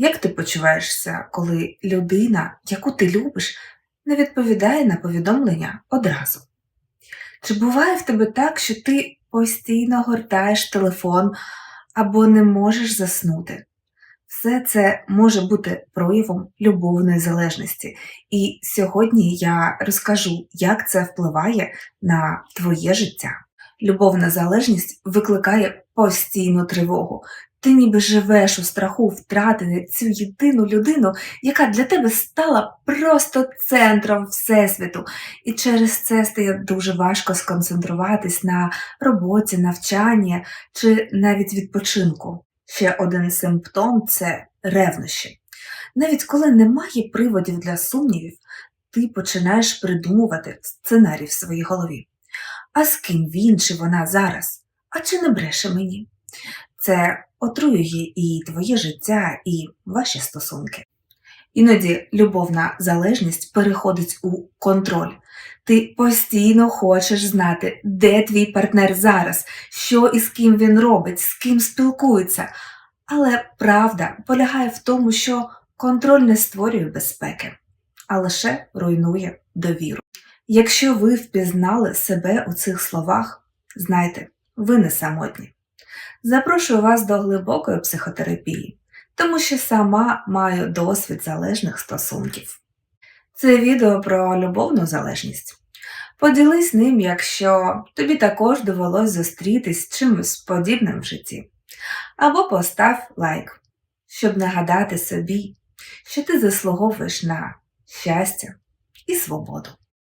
Як ти почуваєшся, коли людина, яку ти любиш, не відповідає на повідомлення одразу? Чи буває в тебе так, що ти постійно гортаєш телефон або не можеш заснути? Все це може бути проявом любовної залежності. І сьогодні я розкажу, як це впливає на твоє життя. Любовна залежність викликає постійну тривогу. Ти ніби живеш у страху втратити цю єдину людину, яка для тебе стала просто центром Всесвіту. І через це стає дуже важко сконцентруватись на роботі, навчанні чи навіть відпочинку. Ще один симптом це ревнощі. Навіть коли немає приводів для сумнівів, ти починаєш придумувати сценарій в своїй голові. А з ким він чи вона зараз? А чи не бреше мені? Це отруює і твоє життя, і ваші стосунки. Іноді любовна залежність переходить у контроль. Ти постійно хочеш знати, де твій партнер зараз, що і з ким він робить, з ким спілкується. Але правда полягає в тому, що контроль не створює безпеки, а лише руйнує довіру. Якщо ви впізнали себе у цих словах, знайте, ви не самотні. Запрошую вас до глибокої психотерапії, тому що сама маю досвід залежних стосунків. Це відео про любовну залежність. Поділись ним, якщо тобі також довелось зустрітись з чимось подібним в житті. Або постав лайк, щоб нагадати собі, що ти заслуговуєш на щастя і свободу.